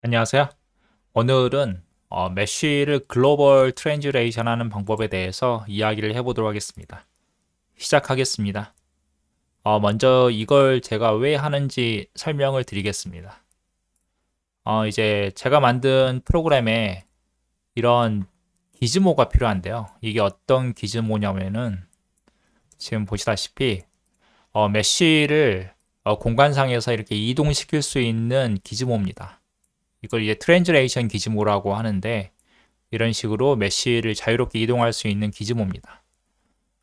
안녕하세요. 오늘은 어, 메쉬를 글로벌 트랜지레이션 하는 방법에 대해서 이야기를 해보도록 하겠습니다. 시작하겠습니다. 어, 먼저 이걸 제가 왜 하는지 설명을 드리겠습니다. 어, 이제 제가 만든 프로그램에 이런 기즈모가 필요한데요. 이게 어떤 기즈모냐면은 지금 보시다시피 어, 메쉬를 어, 공간상에서 이렇게 이동시킬 수 있는 기즈모입니다. 이걸 이제 트랜즈레이션 기즈모라고 하는데 이런 식으로 메쉬를 자유롭게 이동할 수 있는 기즈모입니다.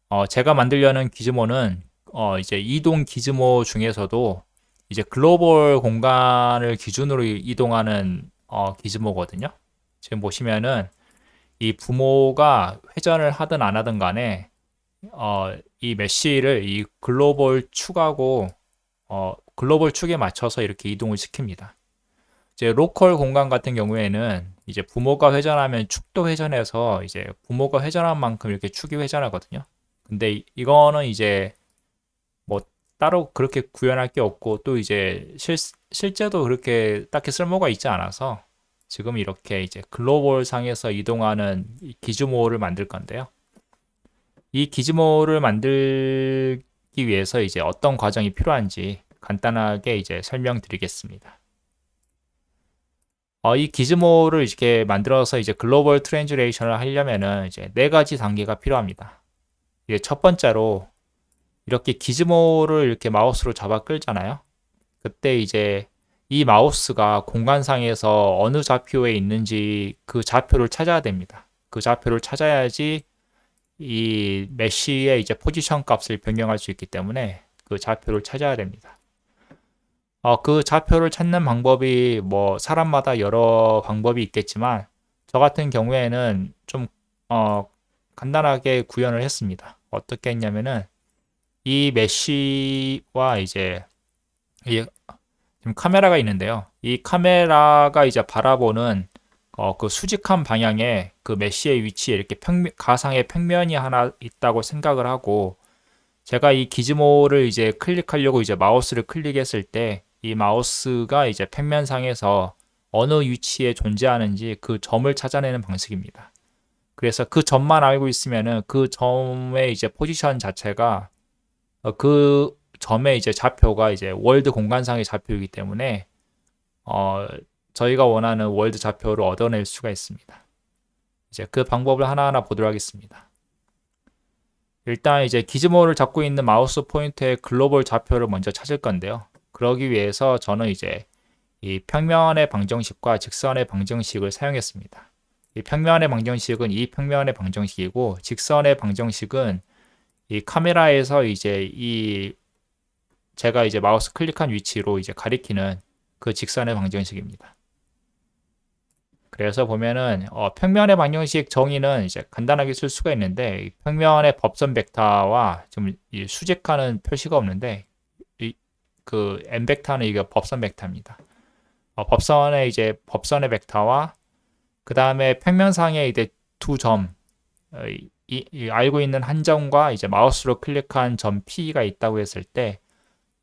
어, 제가 만들려는 기즈모는 어, 이제 이동 기즈모 중에서도 이제 글로벌 공간을 기준으로 이동하는 어, 기즈모거든요. 지금 보시면은 이 부모가 회전을 하든 안 하든 간에 어, 이 메쉬를 이 글로벌 축하고 어, 글로벌 축에 맞춰서 이렇게 이동을 시킵니다. 이제 로컬 공간 같은 경우에는 이제 부모가 회전하면 축도 회전해서 이제 부모가 회전한 만큼 이렇게 축이 회전하거든요. 근데 이거는 이제 뭐 따로 그렇게 구현할 게 없고 또 이제 실, 실제도 그렇게 딱히 쓸모가 있지 않아서 지금 이렇게 이제 글로벌 상에서 이동하는 기즈모를 만들 건데요. 이 기즈모를 만들기 위해서 이제 어떤 과정이 필요한지 간단하게 이제 설명드리겠습니다. 어, 이 기즈모를 이렇게 만들어서 이제 글로벌 트랜지레이션을 하려면은 이제 네 가지 단계가 필요합니다. 이게 첫 번째로 이렇게 기즈모를 이렇게 마우스로 잡아 끌잖아요. 그때 이제 이 마우스가 공간상에서 어느 좌표에 있는지 그 좌표를 찾아야 됩니다. 그 좌표를 찾아야지 이 메쉬의 이제 포지션 값을 변경할 수 있기 때문에 그 좌표를 찾아야 됩니다. 어, 그 좌표를 찾는 방법이 뭐 사람마다 여러 방법이 있겠지만 저 같은 경우에는 좀 어, 간단하게 구현을 했습니다. 어떻게 했냐면은 이 메쉬와 이제 이 지금 카메라가 있는데요. 이 카메라가 이제 바라보는 어, 그 수직한 방향에 그 메쉬의 위치에 이렇게 평면, 가상의 평면이 하나 있다고 생각을 하고 제가 이 기즈모를 이제 클릭하려고 이제 마우스를 클릭했을 때 이 마우스가 이제 평면상에서 어느 위치에 존재하는지 그 점을 찾아내는 방식입니다. 그래서 그 점만 알고 있으면은 그 점의 이제 포지션 자체가 어, 그 점의 이제 좌표가 이제 월드 공간상의 좌표이기 때문에 어 저희가 원하는 월드 좌표를 얻어낼 수가 있습니다. 이제 그 방법을 하나하나 보도록 하겠습니다. 일단 이제 기즈모를 잡고 있는 마우스 포인트의 글로벌 좌표를 먼저 찾을 건데요. 그러기 위해서 저는 이제 이 평면의 방정식과 직선의 방정식을 사용했습니다. 이 평면의 방정식은 이 평면의 방정식이고 직선의 방정식은 이 카메라에서 이제 이 제가 이제 마우스 클릭한 위치로 이제 가리키는 그 직선의 방정식입니다. 그래서 보면은 어, 평면의 방정식 정의는 이제 간단하게 쓸 수가 있는데 평면의 법선 벡터와 좀 수직하는 표시가 없는데 그 n 벡터는 이게 법선 벡터입니다. 어, 법선의 이제 법선의 벡터와 그 다음에 평면상에 이제 두 점, 어, 이, 이, 알고 있는 한 점과 이제 마우스로 클릭한 점 P가 있다고 했을 때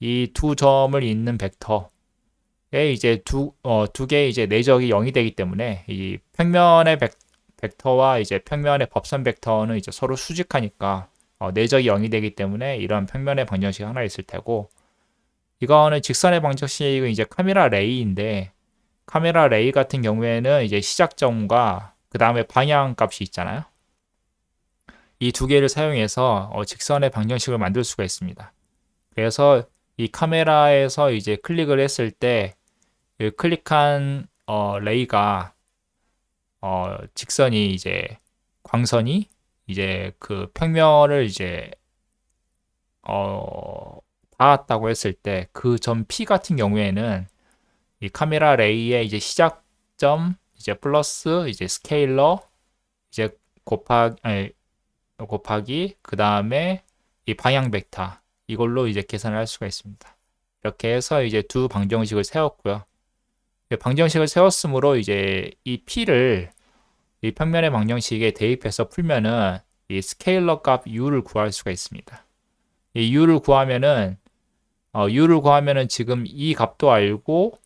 이 두 점을 잇는 벡터에 이제 두, 어, 두 개의 이제 내적이 0이 되기 때문에 이 평면의 벡, 벡터와 이제 평면의 법선 벡터는 이제 서로 수직하니까 어, 내적이 0이 되기 때문에 이런 평면의 방정식이 하나 있을 테고 이거는 직선의 방정식은 이제 카메라 레이인데 카메라 레이 같은 경우에는 이제 시작점과 그 다음에 방향 값이 있잖아요. 이 두 개를 사용해서 어, 직선의 방정식을 만들 수가 있습니다. 그래서 이 카메라에서 이제 클릭을 했을 때 클릭한 어, 레이가 어, 직선이 이제 광선이 이제 그 평면을 이제 어, 닿았다고 했을 때 그 점 P 같은 경우에는 이 카메라 레이의 이제 시작점 이제 플러스 이제 스케일러 이제 곱하기 아니, 곱하기 그 다음에 이 방향 벡터 이걸로 이제 계산을 할 수가 있습니다. 이렇게 해서 이제 두 방정식을 세웠고요. 방정식을 세웠으므로 이제 이 P를 이 평면의 방정식에 대입해서 풀면은 이 스케일러 값 U를 구할 수가 있습니다. 이 U를 구하면은 어, U를 구하면은 지금 이 값도 알고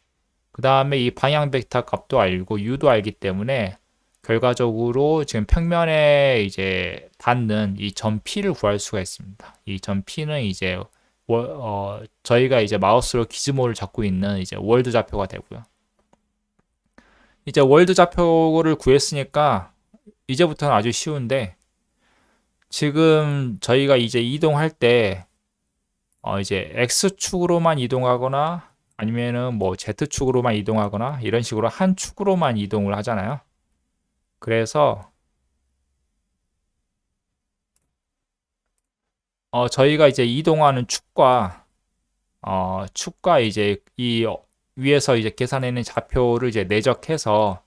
그 다음에 이 방향 벡터 값도 알고 u도 알기 때문에 결과적으로 지금 평면에 이제 닿는 이 점 P를 구할 수가 있습니다. 이 점 P는 이제 월- 어, 저희가 이제 마우스로 기즈모를 잡고 있는 이제 월드 좌표가 되고요. 이제 월드 좌표를 구했으니까 이제부터는 아주 쉬운데 지금 저희가 이제 이동할 때 어, 이제 X축으로만 이동하거나 아니면은 뭐 Z축으로만 이동하거나 이런 식으로 한 축으로만 이동을 하잖아요. 그래서 어, 저희가 이제 이동하는 축과 어, 축과 이제 이 어, 위에서 이제 계산해낸 좌표를 이제 내적해서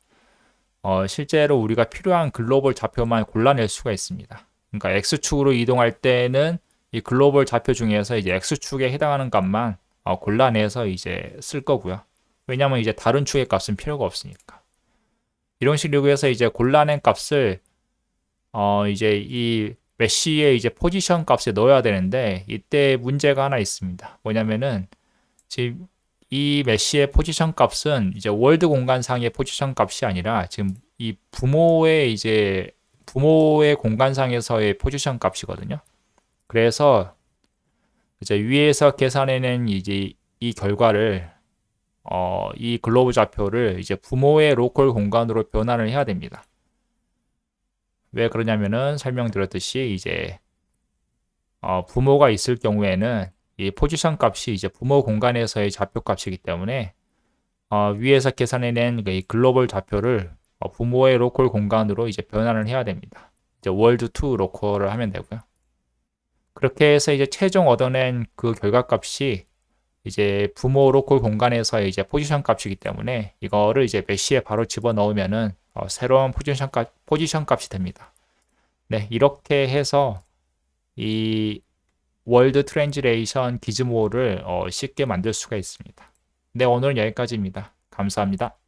어, 실제로 우리가 필요한 글로벌 좌표만 골라낼 수가 있습니다. 그러니까 X축으로 이동할 때는 이 글로벌 좌표 중에서 이제 X축에 해당하는 값만 어, 골라내서 이제 쓸 거고요. 왜냐하면 이제 다른 축의 값은 필요가 없으니까. 이런 식으로 해서 이제 골라낸 값을 어, 이제 이 메시의 이제 포지션 값에 넣어야 되는데 이때 문제가 하나 있습니다. 뭐냐면은 지금 이 메시의 포지션 값은 이제 월드 공간상의 포지션 값이 아니라 지금 이 부모의 이제 부모의 공간상에서의 포지션 값이거든요. 그래서 이제 위에서 계산해낸 이제 이 결과를 어, 이 글로브 좌표를 이제 부모의 로컬 공간으로 변환을 해야 됩니다. 왜 그러냐면은 설명드렸듯이 이제 어, 부모가 있을 경우에는 이 포지션 값이 이제 부모 공간에서의 좌표 값이기 때문에 어, 위에서 계산해낸 그이 글로벌 좌표를 어, 부모의 로컬 공간으로 이제 변환을 해야 됩니다. 이제 월드 투 로컬을 하면 되고요. 그렇게 해서 이제 최종 얻어낸 그 결과 값이 이제 부모 로컬 공간에서의 이제 포지션 값이기 때문에 이거를 이제 메시에 바로 집어 넣으면은 어, 새로운 포지션 값 포지션 값이 됩니다. 네, 이렇게 해서 이 월드 트랜지레이션 기즈모를 어, 쉽게 만들 수가 있습니다. 네, 오늘은 여기까지입니다. 감사합니다.